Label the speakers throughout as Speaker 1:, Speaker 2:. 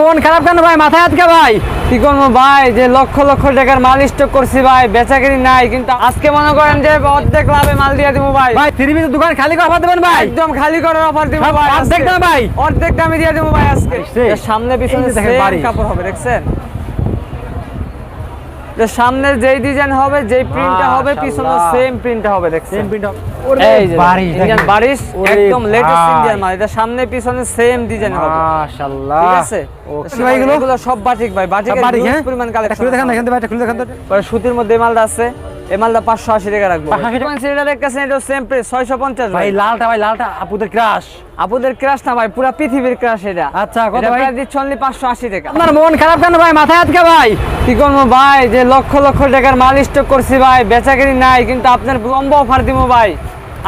Speaker 1: মন খারাপ কেন ভাই? মাথায় আজকে ভাই?
Speaker 2: কি করব ভাই? যে লক্ষ লক্ষ টাকার মাল স্টক করছি ভাই বেচাকিনি নাই কিন্তু আজকে মনে করেন যে অর্ধেক লাভে মাল দিয়ে দিব ভাই।
Speaker 1: ভাই থ্রি দোকান খালি করে অফার দেবেন ভাই?
Speaker 2: একদম খালি করে অফার দিব ভাই
Speaker 1: অর্ধেক দাম ভাই?
Speaker 2: অর্ধেক দামে দিয়ে দেবো ভাই আজকে। সামনে পিছনে কাপড় হবে দেখছেন? যে সামনের যেই ডিজাইন হবে যেই প্রিন্টটা হবে পিছনে সেম প্রিন্টটা হবে দেখছেন?
Speaker 1: সেম প্রিন্ট
Speaker 2: এই যে ইন্ডিয়ান বারিশ একদম লেটেস্ট ইন্ডিয়ান মাল। এটা সামনে পিছনে সেম ডিজাইন হবে।
Speaker 1: মাশাআল্লাহ।
Speaker 2: ঠিক আছে?
Speaker 1: ভাই এগুলো?
Speaker 2: সব বাটিক ভাই বাটিকের
Speaker 1: হ্যাঁ?
Speaker 2: পরিমাণ কালেকশন
Speaker 1: খুলে দেখান ভাই এটা খুলে দেখান তো।
Speaker 2: সুতির মধ্যে মালটা আছে। এই মালটা পাঁচশো আশি টাকা রাখব।
Speaker 1: 580 টাকা?
Speaker 2: দেখতেছেন এটা সেম প্রাইস ছয়শো পঞ্চাশ
Speaker 1: ভাই।
Speaker 2: ভাই
Speaker 1: লালটা ভাই লালটা আপুদের ক্রাশ
Speaker 2: আপুদের ক্রাশ না ভাই পুরা পৃথিবীর ক্রাশ এটা।
Speaker 1: আচ্ছা, কত ভাই?
Speaker 2: দিচ্ছ অনলি পাঁচশো আশি টাকা।
Speaker 1: আপনার মন খারাপ কেন ভাই? মাথায় আটকে ভাই?
Speaker 2: কি করব ভাই? যে লক্ষ লক্ষ টাকার মাল স্টক করছি ভাই বেচাকেরি নাই কিন্তু আপনার লম্বা অফার দিব ভাই।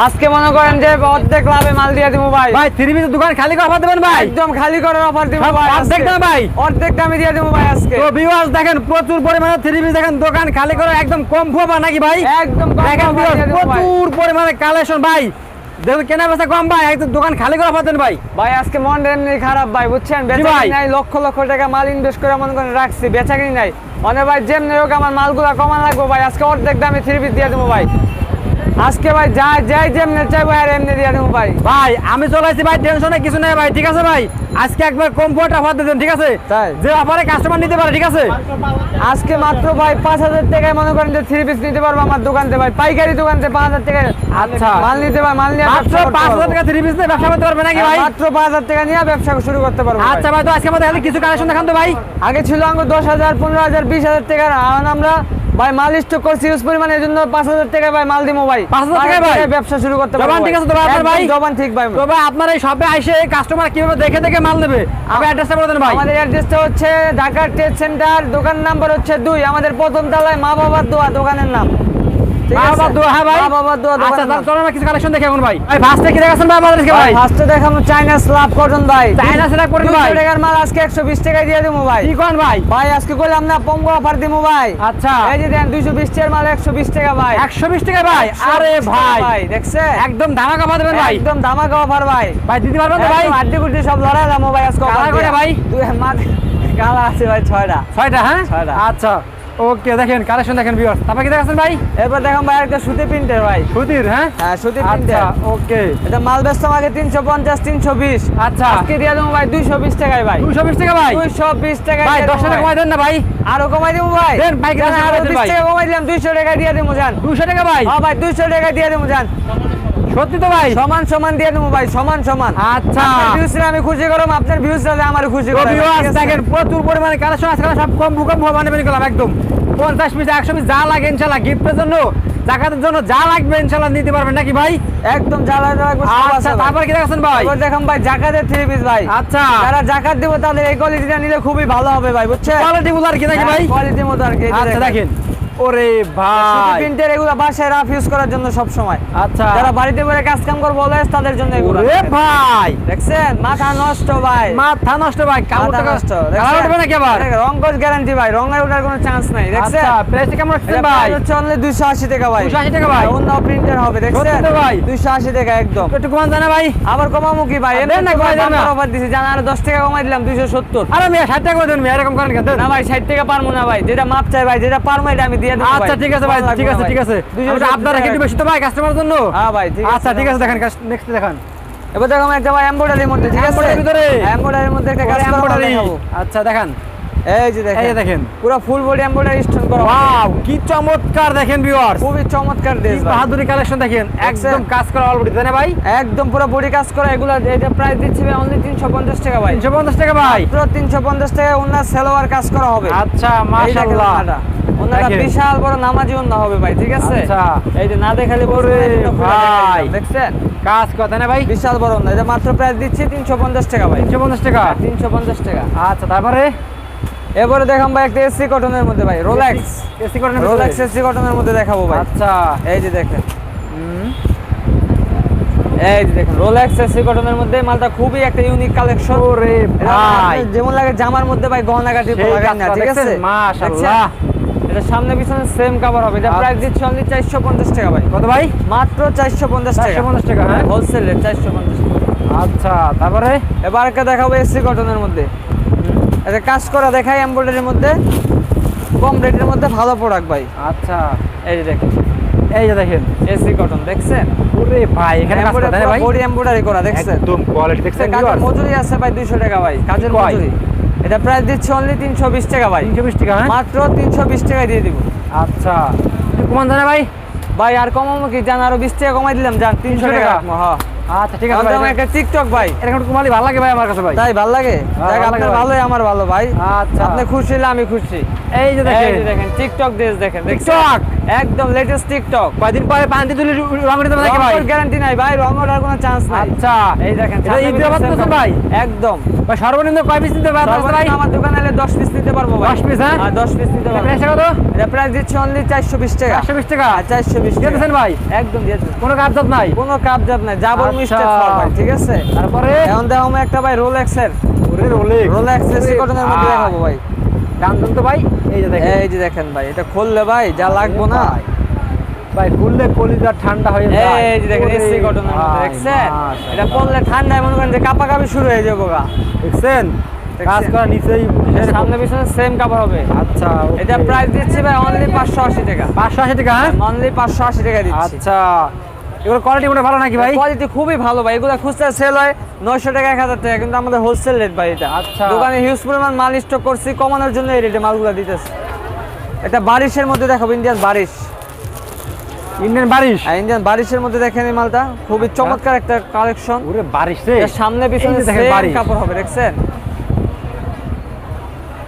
Speaker 2: আজকে মনে করেন যে অর্ধেক লাভে মাল দিয়ে দিব ভাই।
Speaker 1: ভাই থ্রি পিসের দোকান খালি করে অফার দেবেন ভাই?
Speaker 2: একদম খালি করার অফার দিব ভাই
Speaker 1: অর্ধেক। দামে ভাই?
Speaker 2: অর্ধেক দামে দিয়ে দেবো ভাই আজকে।
Speaker 1: তো ভিউয়ার্স দেখেন প্রচুর পরিমাণে থ্রি পিস দেখেন দোকান খালি করে একদম কম ফুয়াবা নাকি ভাই?
Speaker 2: একদম
Speaker 1: দেখেন। প্রচুর পরিমাণে কালেকশন ভাই। দেখুন কেনা বেচা কম ভাই একদম দোকান খালি করে ভাই।
Speaker 2: ভাই আজকে মন খারাপ ভাই বুঝছেন?
Speaker 1: ভাই?
Speaker 2: নাই লক্ষ লক্ষ টাকা মাল ইনভেস্ট করে মনে করেন রাখছি বেচাকেরি নাই। অনেক ভাই যেমনি হোক আমার মালগুলা কমা লাগবে ভাই আজকে অর্ধেক দামে থ্রি পিস দিয়ে দেবো ভাই। আজকে ভাই যাই যাই যেমনি চাইব আর এমনি দিয়ে দেবো ভাই।
Speaker 1: ভাই আমি চলে আসছি ভাই টেনশনে কিছু নেই ভাই ঠিক আছে ভাই? আজকে একবার কম ফুয়াট অফার দেন ঠিক আছে?
Speaker 2: তাই?
Speaker 1: যে অফারে কাস্টমার নিতে পারে ঠিক আছে?
Speaker 2: আজকে মাত্র ভাই পাঁচ হাজার টাকায় মনে করেন যে থ্রি পিস নিতে পারব আমার দোকান থেকে ভাই। পাইকারি দোকান থেকে পাঁচ হাজার টাকায়
Speaker 1: আচ্ছা।
Speaker 2: মাল নিতে পারব মাল নিয়ে
Speaker 1: মাত্র পাঁচ হাজার। টাকা থ্রি পিস নিয়ে ব্যবসা করতে পারবে নাকি ভাই?
Speaker 2: মাত্র পাঁচ হাজার টাকা নিয়ে ব্যবসা শুরু করতে পারব
Speaker 1: আচ্ছা ভাই তো আজকে আমাদের কিছু কালেকশন দেখান তো ভাই।
Speaker 2: আগে ছিল আঙ্গুর দশ হাজার পনেরো হাজার বিশ হাজার টাকার আমরা ভাই মাল স্টক করছি ইউজ পরিমাণ এর জন্য পাঁচ হাজার টাকায় ভাই মাল দিব ভাই।
Speaker 1: 5,000 টাকা ভাই?
Speaker 2: ব্যবসা শুরু করতে
Speaker 1: জবান
Speaker 2: পারব
Speaker 1: ঠিক আছে তো ভাই ভাই?
Speaker 2: জবান ঠিক ভাই।
Speaker 1: তো ভাই আপনার এই শপে আইসে কাস্টমার কীভাবে দেখে দেখে মাল নেবে? আপনি অ্যাড্রেসটা বলে দেন ভাই।
Speaker 2: আমাদের অ্যাড্রেসটা হচ্ছে ঢাকা ট্রেড সেন্টার দোকান নাম্বার হচ্ছে দুই আমাদের প্রথম তলায় মা বাবার দোয়া দোকানের নাম।
Speaker 1: বাবার দোয়া, হ্যাঁ ভাই?
Speaker 2: মা বাবার
Speaker 1: আচ্ছা তাহলে
Speaker 2: নাম।
Speaker 1: কিছু কালেকশন দেখে এখন ভাই। ভাই ফার্স্টে কি দেখাচ্ছেন ভাই আমাদেরকে ভাই?
Speaker 2: ভাই ফার্স্টে দেখাবো চাইনা স্ল্যাব কটন ভাই।
Speaker 1: চায়না সেটা করেন
Speaker 2: 200 টাকার মাল আজকে টাকায় দিয়ে দেবো ভাই।
Speaker 1: কি কোন ভাই?
Speaker 2: ভাই আজকে করলাম না পঙ্গো অফার দিব ভাই।
Speaker 1: আচ্ছা।
Speaker 2: এই যে দেন দুইশো বিশ টাকার মাল একশো বিশ টাকা ভাই।
Speaker 1: একশো বিশ টাকা ভাই? আরে ভাই
Speaker 2: ভাই।
Speaker 1: একদম ধামাকা পাওয়া দেবেন ভাই।
Speaker 2: একদম ধামাকা অফার ভাই।
Speaker 1: ভাই দিতে পারবেন তো ভাই?
Speaker 2: একদম আড্ডি গুড্ডি সব লড়াইলাম ভাই আজকে
Speaker 1: ভাই?
Speaker 2: দুই আছে ভাই ছয়টা।
Speaker 1: ছয়টা হ্যাঁ?
Speaker 2: ছয়টা।
Speaker 1: আচ্ছা। ওকে দেখেন কালেকশন দেখেন ভিউয়ার্স তারপর কি দেখাচ্ছেন ভাই?
Speaker 2: এরপর দেখুন ভাই একটা সুতি প্রিন্টের ভাই।
Speaker 1: সুতির হ্যাঁ?
Speaker 2: হ্যাঁ সুতি
Speaker 1: আচ্ছা
Speaker 2: প্রিন্টের।
Speaker 1: ওকে।
Speaker 2: এটা মাল তিনশো পঞ্চাশ তিনশো বিশ।
Speaker 1: আচ্ছা।
Speaker 2: আজকে দিয়ে দেবো ভাই দুইশো বিশ টাকায় ভাই।
Speaker 1: দুশো বিশ টাকা ভাই?
Speaker 2: দুইশো বিশ টাকায়
Speaker 1: ভাই
Speaker 2: দিয়ে
Speaker 1: দশ
Speaker 2: দেবো
Speaker 1: টাকা
Speaker 2: ভাই।
Speaker 1: কমাই দেন না ভাই।
Speaker 2: আরও কমাই দেবো ভাই।
Speaker 1: দেন, ভাই, টাকা আরও।
Speaker 2: টাকা কমাই দিলাম দুইশো টাকা দিয়ে দেবো জান
Speaker 1: দুশো টাকা ভাই?
Speaker 2: হ্যাঁ ভাই দুইশো টাকা দিয়ে দেবো জান
Speaker 1: সত্যি তো ভাই?
Speaker 2: সমান সমান দিয়ে দেবো ভাই সমান সমান।
Speaker 1: আচ্ছা।
Speaker 2: ভিউসরা আমি খুশি করলাম আপনার ভিউসরা আমার খুশি
Speaker 1: viewers দেখেন প্রচুর পরিমাণে কালেকশন আজকাল সব কম কম মানে বের করলাম একদম। পঞ্চাশ পিস একশো পিস যা লাগে ইনশাল্লাহ গিফটের জন্য জাকাতের জন্য যা লাগবে ইনশাল্লাহ নিতে পারবেন নাকি ভাই?
Speaker 2: একদম জ্বালা রাখব
Speaker 1: আচ্ছা তারপর কি দেখাচ্ছেন ভাই?
Speaker 2: এবার দেখুন ভাই জাকাতের থ্রি পিস ভাই।
Speaker 1: আচ্ছা।
Speaker 2: যারা জাকাত দিব তাদের এই কোয়ালিটিটা নিলে খুবই ভালো হবে ভাই বুঝছেন
Speaker 1: কোয়ালিটি গুলো আর কি নাকি ভাই?
Speaker 2: কোয়ালিটি মতো আর কি যে
Speaker 1: আচ্ছা দেখেন। ওরে ভাই।
Speaker 2: প্রিন্টের এগুলো বাসায় রাফ ইউজ করার জন্য সব সময়
Speaker 1: আচ্ছা।
Speaker 2: যারা বাড়িতে বসে কাজ কাম করব অলওয়েজ তাদের জন্য এগুলো।
Speaker 1: ওরে ভাই!
Speaker 2: দেখছেন? মাথা নষ্ট ভাই।
Speaker 1: মাথা নষ্ট ভাই।
Speaker 2: নষ্ট
Speaker 1: উঠবে নাকি আবার?
Speaker 2: রং কোচ গ্যারান্টি ভাই। রঙের ওঠার কোনো চান্স নাই দেখছেন?
Speaker 1: আচ্ছা প্রাইস কেমন রাখছেন ভাই?
Speaker 2: হচ্ছে অনলি 280 টাকা ভাই।
Speaker 1: 280 টাকা ভাই?
Speaker 2: অন্য প্রিন্টার হবে দেখছেন?
Speaker 1: ভাই?
Speaker 2: 280 টাকা একদম।
Speaker 1: একটু কমান জানা ভাই।
Speaker 2: আবার কমামু কি ভাই?
Speaker 1: দেন না, কমাই দেন না।
Speaker 2: অফার দিছি জানা আর 10 টাকা কমাই দিলাম 270
Speaker 1: আরে মিয়া ষাট টাকা করে দেন মিয়া এরকম করেন কেন?
Speaker 2: না ভাই 60 টাকা পারমু না ভাই। যেটা মাপ চাই ভাই যেটা পারমু এটা আমি দিয়ে দেব
Speaker 1: আচ্ছা ঠিক আছে ভাই ঠিক আছে ঠিক আছে। আমরা আপনারা একটু বেশি তো ভাই কাস্টমারের জন্য?
Speaker 2: হ্যাঁ ভাই ঠিক
Speaker 1: আচ্ছা ঠিক আছে দেখেন নেক্সট দেখান।
Speaker 2: এবার দেখো একটা ভাই এমব্রয়ডারির মধ্যে ঠিক আছে?
Speaker 1: ভিতরে?
Speaker 2: এমব্রয়ডারির মধ্যে একটা কাজ
Speaker 1: এমব্রয়ডারি আচ্ছা দেখান।
Speaker 2: এই যে দেখেন
Speaker 1: যে দেখেন।
Speaker 2: পুরো ফুল বডি এমব্রয়ডারি স্টোন করা
Speaker 1: ওয়াও কি চমৎকার দেখেন ভিউয়ার্স
Speaker 2: খুবই চমৎকার ভাই।
Speaker 1: বাহাদুরি কালেকশন দেখেন। একদম কাজ করা অলরেডি তাই না ভাই?
Speaker 2: একদম পুরো বডি কাজ করা এগুলো এটা প্রাইস দিচ্ছি ভাই অনলি 350 টাকা ভাই।
Speaker 1: তিনশো পঞ্চাশ টাকা ভাই।
Speaker 2: পুরো 350 টাকা ওনার সেলোয়ার কাজ করা হবে।
Speaker 1: আচ্ছা
Speaker 2: এই
Speaker 1: মাশাআল্লাহ। দেখেন।
Speaker 2: বিশাল বড় নামাজি ওন্না হবে ভাই ঠিক আছে?
Speaker 1: আচ্ছা।
Speaker 2: এই যে না দেখালে
Speaker 1: ভাই।
Speaker 2: দেখছেন?
Speaker 1: কাজ না ভাই?
Speaker 2: বিশাল বড় ওন্না এটা মাত্র প্রাইস দিচ্ছি 350 টাকা ভাই।
Speaker 1: তিনশো পঞ্চাশ টাকা?
Speaker 2: 350 টাকা।
Speaker 1: আচ্ছা তারপরে?
Speaker 2: এবারে দেখাম ভাই একটা এসি কটনের মধ্যে ভাই রোলেক্স
Speaker 1: এসি করেন
Speaker 2: রোলেক্স এসি কটনের মধ্যে দেখাবো ভাই।
Speaker 1: আচ্ছা।
Speaker 2: এই যে দেখেন। এই যে দেখেন রোলেক্স এসি কটনের মধ্যে মালটা খুবই একটা ইউনিক কালেকশন
Speaker 1: ওরে ভাই।
Speaker 2: যেমন লাগে জামার মধ্যে ভাই গহনা লাগান না ঠিক আছে?
Speaker 1: মাশাআল্লাহ।
Speaker 2: এটা সামনে পিছনে সেম কাভার হবে। এটা
Speaker 1: আচ্ছা।
Speaker 2: প্রাইস দিচ্ছে অনলি 450 টাকা ভাই।
Speaker 1: কত ভাই?
Speaker 2: মাত্র 450 টাকা।
Speaker 1: 450 টাকা, হ্যাঁ?
Speaker 2: হোলসেল রেট 450 টাকা।
Speaker 1: আচ্ছা তারপরে?
Speaker 2: এবার দেখাবো এসি কটনের মধ্যে। এটা কাজ করা দেখাই এমব্রয়ডারির মধ্যে। কম রেটের মধ্যে ভালো প্রোডাক্ট ভাই।
Speaker 1: আচ্ছা।
Speaker 2: এই যে দেখেন।
Speaker 1: এই যে দেখেন।
Speaker 2: এসি কটন দেখছেন?
Speaker 1: ওরে ভাই এখানে কাজ করা ভাই?
Speaker 2: বডি এমব্রয়ডারি করা দেখছেন?
Speaker 1: একদম কোয়ালিটি দেখছেন?
Speaker 2: কাজের মজুরি আছে ভাই 200 টাকা ভাই কাজের মজুরি। এটা প্রাইস দিচ্ছে অনলি 320 টাকা ভাই।
Speaker 1: 320 টাকা হ্যাঁ?
Speaker 2: মাত্র 320 টাকায় দিয়ে দিব।
Speaker 1: আচ্ছা। কমান জানা ভাই।
Speaker 2: ভাই আর কমাবো কি? জান আরও 20 টাকা কমাই দিলাম জান 300
Speaker 1: 300
Speaker 2: টাকা? হ্যাঁ।
Speaker 1: আচ্ছা ঠিক আছে
Speaker 2: এখন তো আমার
Speaker 1: ভাই
Speaker 2: একটা টিকটক ভাই।
Speaker 1: এরকম একটু ভালো লাগে ভাই আমার কাছে ভাই।
Speaker 2: তাই ভালো লাগে? দেখ
Speaker 1: ভালো লাগে
Speaker 2: আপনার ভালোই আমার ভালো ভাই। আপনি খুশি হলে আমি খুশি।
Speaker 1: এই যে দেখেন।
Speaker 2: টিকটক ড্রেস দেখেন?
Speaker 1: টিকটক
Speaker 2: একদম লেটেস্ট টিকটক
Speaker 1: কয়দিন পরে পানি তুলি রং দেবে নাকি ভাই।
Speaker 2: গ্যারান্টি নাই ভাই রং ওঠার কোনো চান্স নাই।
Speaker 1: আচ্ছা।
Speaker 2: এই দেখেন
Speaker 1: এটা
Speaker 2: সামনে
Speaker 1: ঈদ
Speaker 2: কিন্তু
Speaker 1: বাদ
Speaker 2: same
Speaker 1: করছেন
Speaker 2: কাপড়।
Speaker 1: ভাই।
Speaker 2: একদম।
Speaker 1: ভাই সর্বনিম্ন কয় পিস নিতে পারবেন ভাই
Speaker 2: আমার দোকানে এলে 10 পিস নিতে পারব ভাই।
Speaker 1: 10 piece, হ্যাঁ?
Speaker 2: আর 10 পিস নিতে পারব।
Speaker 1: প্রাইস কত?
Speaker 2: এটা প্রাইস দিচ্ছে অনলি 420 টাকা।
Speaker 1: 420 টাকা?
Speaker 2: আর 420
Speaker 1: দিয়ে
Speaker 2: টাকা।
Speaker 1: দিয়েছেন ভাই?
Speaker 2: একদম দিয়ে দিচ্ছি।
Speaker 1: কোনো কাজ জাত নাই?
Speaker 2: কোনো কাপ জাপ নাই। যা বলব
Speaker 1: আচ্ছা।
Speaker 2: ফর ভাই ঠিক আছে?
Speaker 1: তারপরে?
Speaker 2: এখন দেখো আমি একটা ভাই রোলেক্স এর
Speaker 1: ওরে রোলে
Speaker 2: রোলেক্স এসি কটনের মধ্যে দেখাবো ভাই।
Speaker 1: দাম তো ভাই এই যে দেখেন।
Speaker 2: এই যে দেখেন ভাই এটা খুললে ভাই যা লাগবো না।
Speaker 1: ভাই। খুললে কলিজা ঠান্ডা হয়ে যায়।
Speaker 2: এই যে দেখেন এসি
Speaker 1: ভাই,
Speaker 2: দেখছেন? এটা পড়লে ঠান্ডায় মনে করেন যে কাপা কাপি শুরু হয়ে যাব গা।
Speaker 1: দেখছেন? কাজ করা নিচেই
Speaker 2: সামনে পিছনে সেম কাপড় হবে।
Speaker 1: আচ্ছা
Speaker 2: এটা প্রাইস দিচ্ছি ভাই অনলি পাঁচশো আশি টাকা।
Speaker 1: পাঁচশো আশি টাকা হ্যাঁ?
Speaker 2: অনলি পাঁচশো আশি টাকা দিচ্ছি।
Speaker 1: আচ্ছা। এগুলো কোয়ালিটি মনে ভালো নাকি ভাই?
Speaker 2: কোয়ালিটি খুবই ভালো ভাই। এগুলো খুচরা সেল হয় নয়শো টাকা এক হাজার টাকা কিন্তু আমাদের হোলসেল রেট ভাই এটা।
Speaker 1: আচ্ছা।
Speaker 2: দোকানে হিউজ পরিমাণ মাল স্টক করছি কমানোর জন্য এই রেটে মালগুলো দিতেছে। এটা বারিশের মধ্যে দেখাবো ইন্ডিয়ান বারিশ।
Speaker 1: ইন্ডিয়ান বারিশ?
Speaker 2: আর ইন্ডিয়ান বারিশের মধ্যে দেখেন এই মালটা। খুবই চমৎকার একটা কালেকশন
Speaker 1: ওরে বারিশ রে।
Speaker 2: সামনে পিছনে সেম কাপড় হবে দেখছেন?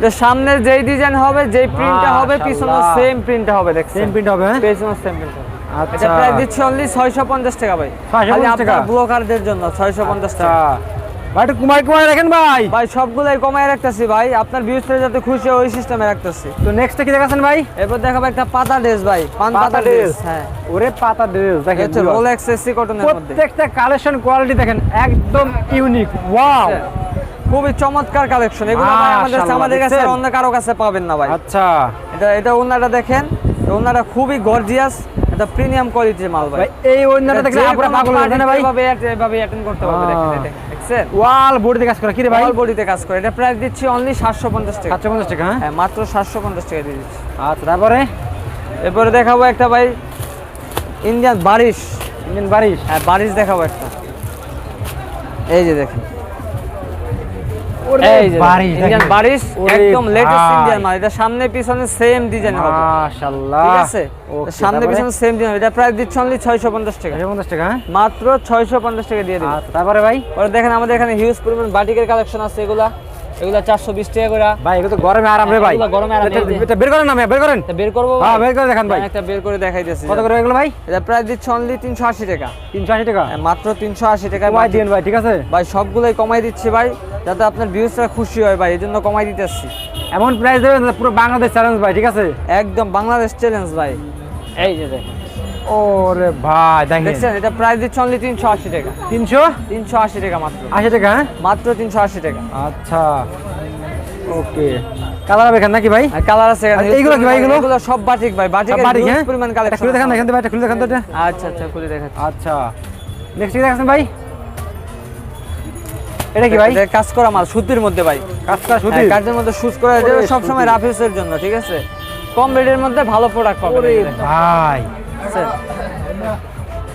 Speaker 2: যে সামনের যেই ডিজাইন হবে যেই প্রিন্টটা হবে পিছনে সেম প্রিন্টটা হবে দেখছেন?
Speaker 1: সেম প্রিন্ট হবে হ্যাঁ?
Speaker 2: পেছনে সেম প্রিন্ট হবে।
Speaker 1: আচ্ছা।
Speaker 2: এটা প্রাইস দিচ্ছি অনলি 650 টাকা ভাই।
Speaker 1: 650 টাকা?
Speaker 2: আপনার ব্লকারদের জন্য 650
Speaker 1: আচ্ছা।
Speaker 2: টাকা।
Speaker 1: ভাই একটু কুমার কুমার রাখেন ভাই।
Speaker 2: ভাই সবগুলাই কমায় রাখতেছি ভাই। আপনার ভিউজটা যাতে খুশি হয় ওই সিস্টেমে রাখতেছি।
Speaker 1: তো নেক্সট কি দেখাচ্ছেন ভাই?
Speaker 2: এরপর দেখাবো একটা পাতা ড্রেস ভাই। পান পাতা ড্রেস হ্যাঁ।
Speaker 1: ওরে পাতা ড্রেস দেখেন viewers।
Speaker 2: রোলেক্স এসি কটনের মধ্যে।
Speaker 1: প্রত্যেকটা কালেকশন কোয়ালিটি দেখেন একদম ইউনিক ওয়াও
Speaker 2: খুবই চমৎকার কালেকশন এগুলো ভাই আমাদের আমাদের কাছে অন্য কারও কাছে পাবেন না ভাই।
Speaker 1: আচ্ছা।
Speaker 2: এটা এটা ওনারা দেখেন। ওনারা খুবই গর্জিয়াস এটা প্রিমিয়াম কোয়ালিটির মাল ভাই।
Speaker 1: এই অন্যটা দেখলে আপুরা পাগল হয়ে ভাই?
Speaker 2: এভাবে এভাবে অ্যাটেন্ড করতে পারবে দেখেন দেখছেন?
Speaker 1: ওয়াল বডিতে কাজ করে কি রে ভাই?
Speaker 2: অল বডিতে কাজ করে। এটা প্রাইস দিচ্ছি অনলি 750 টাকা।
Speaker 1: 750 টাকা হ্যাঁ?
Speaker 2: হ্যাঁ মাত্র 750 টাকা দিয়ে দিচ্ছি।
Speaker 1: আচ্ছা তারপরে?
Speaker 2: এরপরে দেখাবো একটা ভাই ইন্ডিয়ান বারিশ।
Speaker 1: ইন্ডিয়ান বারিশ?
Speaker 2: হ্যাঁ বারিশ দেখাবো একটা। এই যে দেখেন। ইন্ডিয়ান
Speaker 1: দেখেন।
Speaker 2: বারিশ একদম লেটেস্ট ইন্ডিয়ান মাল। এটা সামনে পিছনে সেম ডিজাইন হবে।
Speaker 1: মাশাআল্লাহ।
Speaker 2: ঠিক আছে? সামনে পিছনে সেম ডিজাইন এটা প্রাইস দিচ্ছি অনলি 650 টাকা।
Speaker 1: 750 টাকা হ্যাঁ?
Speaker 2: মাত্র 650 টাকা দিয়ে দিই
Speaker 1: তারপরে ভাই?
Speaker 2: পরে দেখেন আমাদের এখানে হিউজ পরিমাণ বাটিকের কালেকশন আছে এগুলা। এগুলা 420 টাকা করে।
Speaker 1: ভাই এগুলো তো গরমে আরাম রে ভাই।
Speaker 2: এগুলো গরমে আরাম,
Speaker 1: এটা- বের করেন না বের করেন।
Speaker 2: বের করব
Speaker 1: হ্যাঁ বের করে দেখান ভাই।
Speaker 2: একটা বের করে দেখাইতেছি।
Speaker 1: কত করে এগুলো ভাই?
Speaker 2: এটা প্রাইস দিচ্ছে অনলি 380 টাকা।
Speaker 1: 380 টাকা?
Speaker 2: হ্যাঁ, মাত্র 380 টাকা
Speaker 1: দিন ভাই ঠিক আছে?
Speaker 2: ভাই সবগুলোই কমাই দিচ্ছি ভাই যাতে আপনার ভিউজটা খুশি হয় ভাই এই জন্য কমাই দিতেছি।
Speaker 1: এমন প্রাইস দেবেন পুরো বাংলাদেশ চ্যালেঞ্জ ভাই ঠিক আছে?
Speaker 2: একদম বাংলাদেশ চ্যালেঞ্জ ভাই। এই যে দেখেন।
Speaker 1: ওরে ভাই দেখেন।
Speaker 2: এটা প্রাইস দিচ্ছে অনলি 380 টাকা।
Speaker 1: 380
Speaker 2: 380 টাকা মাত্র।
Speaker 1: টাকা? হ্যাঁ
Speaker 2: মাত্র 380 টাকা।
Speaker 1: আচ্ছা। ওকে। কালার হবে নাকি ভাই?
Speaker 2: কালার আছে এখানে।
Speaker 1: এইগুলো কি ভাই, এগুলো?
Speaker 2: এগুলো সব বাটিক ভাই। বাটিক
Speaker 1: বাড়ি হ্যাঁ?
Speaker 2: পরিমাণ কালেকশন
Speaker 1: খুলে দেখান এখান থেকে ভাই, এটা খুলে দেখান তো এটা।
Speaker 2: আচ্ছা আচ্ছা খুলে
Speaker 1: আচ্ছা। নেক্সট কি ভাই? এটা কি ভাই?
Speaker 2: কাজ করা মাল সুতির মধ্যে ভাই।
Speaker 1: কাজটা শুধু
Speaker 2: হ্যাঁ, কাজের মধ্যে সুজ করা সব সময়
Speaker 1: সুতি।
Speaker 2: রাফিউসের জন্য ঠিক আছে? কম রেটের মধ্যে ভালো প্রোডাক্ট পাবেন।
Speaker 1: ভাই।
Speaker 2: আছে?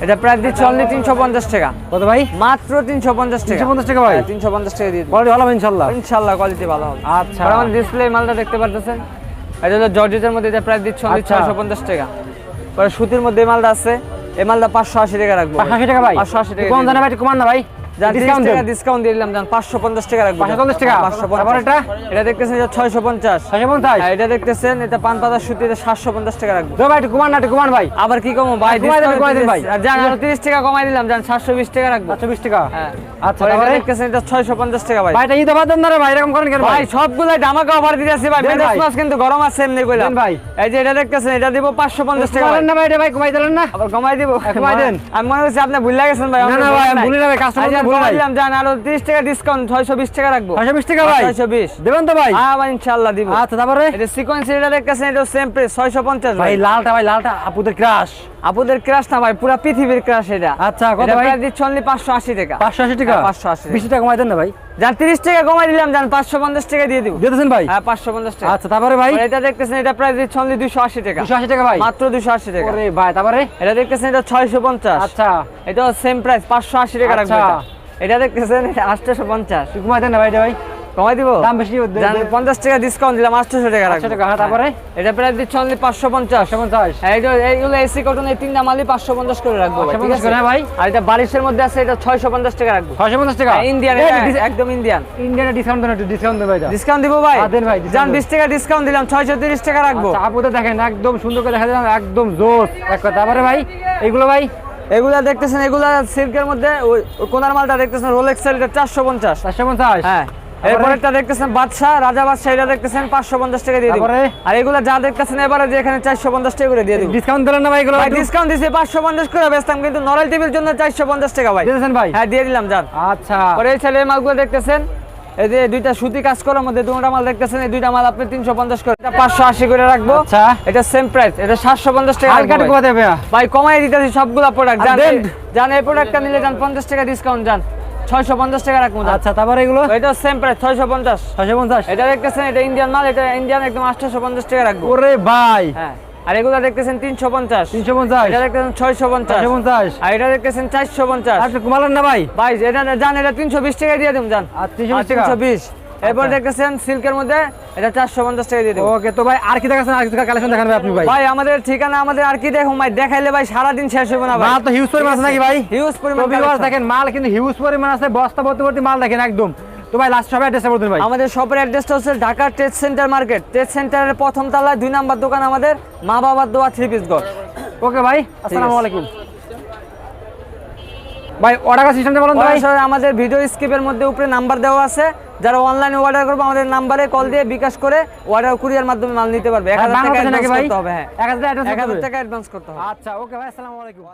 Speaker 2: এটা প্রাইস দিচ্ছে অনলি 350 টাকা।
Speaker 1: কত ভাই?
Speaker 2: মাত্র 350 টাকা।
Speaker 1: 350 টাকা ভাই?
Speaker 2: হ্যাঁ, 350 টাকা দিয়ে দিন।
Speaker 1: কোয়ালিটি ভালো হবে ইনশাআল্লাহ
Speaker 2: ইনশাআল্লাহ কোয়ালিটি ভালো হবে।
Speaker 1: আচ্ছা।
Speaker 2: আমার ডিসপ্লে মালটা দেখতে পারতেছেন? এটা হলো জর্জেটের মধ্যে এটা প্রাইস দিচ্ছে অনলি
Speaker 1: আচ্ছা।
Speaker 2: 650 টাকা। পরে সুতির মধ্যে এই মালটা আছে। এই মালটা 580 টাকা রাখব।
Speaker 1: 580 টাকা ভাই।
Speaker 2: 580 টাকা
Speaker 1: কম
Speaker 2: দিয়ে
Speaker 1: জানা ভাই কমান না ভাই। ডিসকাউন্ট
Speaker 2: ডিসকাউন্ট দিয়ে দিলাম যান 550 টাকা রাখব
Speaker 1: 550 টাকা? তারপর এটা?
Speaker 2: এটা দেখতেছেন এটা 650
Speaker 1: 650
Speaker 2: হ্যাঁ, এটা দেখতেছেন এটা পান পাতা সুতি 750 টাকা রাখব।
Speaker 1: তো ভাই একটু কমান না একটু কমান ভাই।
Speaker 2: আবার কি কমো ভাই
Speaker 1: কমাই দেন, ভাই।
Speaker 2: জান 30 টাকা কমাই দিলাম জান 720 টাকা রাখব।
Speaker 1: 720 টাকা।
Speaker 2: হ্যাঁ।
Speaker 1: আচ্ছা
Speaker 2: এটা দেখতেছেন এটা 650 টাকা ভাই।
Speaker 1: ভাই এটা ঈদ অফার না ভাই এরকম করেন কেন
Speaker 2: ভাই?
Speaker 1: ভাই
Speaker 2: সবগুলাই ধামাকা অফার দিতেছি ভাই মেজাজ
Speaker 1: ভাই।
Speaker 2: কিন্তু গরম আছে এমনি কইলাম
Speaker 1: ভাই।
Speaker 2: এই যে এটা দেখতেছেন এটা দিব 550 টাকা ভাই।
Speaker 1: না ভাই এটা ভাই কমাই দিলেন না?
Speaker 2: আবার কমাই দিব।
Speaker 1: কমাই দেন।
Speaker 2: আমি মনে হচ্ছে আপনি ভুলে গেছেন ভাই
Speaker 1: না, না ভাই, না
Speaker 2: আচ্ছা, ভাই। কমাই দিলাম জান আরও 30 টাকা ডিসকাউন্ট 620 টাকা রাখব।
Speaker 1: 620 টাকা ভাই?
Speaker 2: 620
Speaker 1: দেবেন তো ভাই?
Speaker 2: হ্যাঁ ভাই ইনশাআল্লাহ দিব।
Speaker 1: আচ্ছা তারপরে?
Speaker 2: এটা সিকোয়েন্স এটা দেখতেছেন এটা সেম প্রাইস 650
Speaker 1: ভাই।
Speaker 2: ভাই
Speaker 1: লালটা ভাই লালটা আপুদের ক্রাশ
Speaker 2: আপুদের ক্রাশ না ভাই পুরো পৃথিবীর ক্রাশ এটা।
Speaker 1: আচ্ছা, কত
Speaker 2: এটা
Speaker 1: ভাই?
Speaker 2: প্রায় দিচ্ছি only 580 টাকা।
Speaker 1: 580 টাকা?
Speaker 2: 580
Speaker 1: 20 টাকা কমাই দেন না ভাই?
Speaker 2: যান 30 টাকা কমাই দিলাম জান 550 টাকা দিয়ে দিব।
Speaker 1: দিতেছেন ভাই?
Speaker 2: হ্যাঁ 550 টাকা।
Speaker 1: আচ্ছা তারপরে ভাই?
Speaker 2: এটা দেখতেছেন এটা প্রাইস দিচ্ছি only 280 টাকা।
Speaker 1: 280 টাকা ভাই?
Speaker 2: মাত্র 280 টাকা।
Speaker 1: ভাই তারপরে?
Speaker 2: এটা দেখতেছেন এটা 650
Speaker 1: আচ্ছা।
Speaker 2: এটা সেম প্রাইস 580 টাকা রাখব
Speaker 1: আচ্ছা।
Speaker 2: এটা। এটা দেখতেছেন এটা 850
Speaker 1: তুই কমাই দেন না ভাই ভাই
Speaker 2: কমাই দিব?
Speaker 1: দাম বেশি
Speaker 2: 50 টাকা ডিসকাউন্ট দিলাম 800 টাকা রাখব।
Speaker 1: 800 টাকা, হ্যাঁ, তারপরে?
Speaker 2: এটা প্রাইস দিচ্ছি only 550
Speaker 1: 550
Speaker 2: হ্যাঁ এটা এইগুলো এসি কটন এই তিনটা মালই 550 করে রাখব ভাই, ঠিক
Speaker 1: 550
Speaker 2: আছে?
Speaker 1: করে, হ্যাঁ।
Speaker 2: আর এটা বারিশের মধ্যে আছে এটা 650 টাকা রাখব।
Speaker 1: 650 টাকা?
Speaker 2: ইন্ডিয়ান একদম ইন্ডিয়ান
Speaker 1: ইন্ডিয়ান ডিসকাউন্ট একটু ডিসকাউন্ট ভাই
Speaker 2: ডিসকাউন্ট দিব ভাই?
Speaker 1: হ্যাঁ, দেন ভাই, দেন।
Speaker 2: 20 টাকা ডিসকাউন্ট দিলাম 630 টাকা রাখব।
Speaker 1: আচ্ছা আপুদের দেখেন একদম সুন্দর করে দেখা দিলাম একদম জোস এক কথা। তারপরে ভাই এগুলো ভাই
Speaker 2: এগুলা দেখতেছেন এগুলা সিল্কের মধ্যে ওই কোনার মালটা দেখতেছেন রোলেক্স এটা 450
Speaker 1: 450
Speaker 2: হ্যাঁ। এরপরেরটা দেখতেছেন বাদশা রাজা বাদশা এটা দেখতেছেন 550 টাকা দিয়ে দিব।
Speaker 1: তারপরে?
Speaker 2: আর এগুলা যা দেখতেছেন এবারে যে এখানে 450 টাকা করে দিয়ে দিব।
Speaker 1: ডিসকাউন্ট দিলেন না ভাই এগুলো
Speaker 2: ভাই ডিসকাউন্ট দিছি 550 করে বেচতাম কিন্তু নরেল টিভির জন্য 450 টাকা ভাই।
Speaker 1: ভাই?
Speaker 2: হ্যাঁ দিয়ে দিলাম জান
Speaker 1: আচ্ছা।
Speaker 2: পরে এই ছেলে মালগুলো দেখতেছেন এই যে দুইটা সুতি কাজ করার মধ্যে দুটা মাল দেখতেছেন এই দুইটা মাল আপনি 350 করে এটা 580 করে রাখব।
Speaker 1: আচ্ছা।
Speaker 2: এটা সেম প্রাইস এটা 750 টাকা
Speaker 1: হালকা
Speaker 2: রাখব
Speaker 1: দেবে
Speaker 2: ভাই কমাই দিতেছি সবগুলা প্রোডাক্ট জান জান এই প্রোডাক্টটা নিলে জান 50 টাকা ডিসকাউন্ট জান 650 টাকা রাখব
Speaker 1: আচ্ছা তারপরে এগুলো?
Speaker 2: এটা সেম প্রাইস 650
Speaker 1: 650
Speaker 2: এটা দেখতেছেন এটা ইন্ডিয়ান মাল এটা ইন্ডিয়ান একদম 850 টাকা রাখব।
Speaker 1: ওরে ভাই।
Speaker 2: হ্যাঁ। আর এগুলো দেখতেছেন 350
Speaker 1: 350
Speaker 2: এটা দেখতেছেন 650
Speaker 1: 650
Speaker 2: আর এটা দেখতেছেন 450
Speaker 1: আর একটু কমালেন না ভাই?
Speaker 2: ভাই এটা জান এটা 320 টাকা দিয়ে
Speaker 1: আর 320 টাকা?
Speaker 2: 320 এরপর
Speaker 1: আচ্ছা।
Speaker 2: দেখতেছেন সিল্কের মধ্যে এটা 450 টাকা দিয়ে দেব।
Speaker 1: ওকে তো ভাই আর কি দেখাচ্ছেন? আর কি কালেকশন দেখান আপনি ভাই?
Speaker 2: ভাই আমাদের ঠিকানা আমাদের আর কি দেখুন ভাই দেখাইলে ভাই সারা দিন শেষ হবে না
Speaker 1: মাল তো হিউজ পরিমাণ আছে নাকি ভাই?
Speaker 2: হিউজ পরিমাণ।
Speaker 1: দেখেন মাল কিন্তু হিউজ পরিমাণ আছে বস্তা ভর্তি ভর্তি মাল দেখেন একদম। তো ভাই লাস্ট অ্যাড্রেসটা বলতেন ভাই
Speaker 2: আমাদের শপের অ্যাড্রেসটা হচ্ছে Dhaka trade centre market trade সেন্টারের প্রথম তলায় দুই নাম্বার দোকান আমাদের মা বাবার দোয়া থ্রি পিস ঘর।
Speaker 1: ওকে ভাই আসসালামু আলাইকুম। ভাই অর্ডার সিস্টেমটা বলুন ভাই।
Speaker 2: আমাদের ভিডিও স্ক্রিপের মধ্যে উপরে নাম্বার দেওয়া আছে। যারা অনলাইনে অর্ডার করবে আমাদের নাম্বারে কল দিয়ে বিকাশ করে অর্ডার কুরিয়ার মাধ্যমে মাল নিতে পারবে। এক
Speaker 1: হ্যাঁ,
Speaker 2: হাজার টাকা অ্যাডভান্স করতে হবে হ্যাঁ।
Speaker 1: এক হাজার
Speaker 2: এক হাজার
Speaker 1: অ্যাড্রেস
Speaker 2: টাকা অ্যাডভান্স করতে হবে।
Speaker 1: আচ্ছা ওকে ভাই আসসালামু আলাইকুম।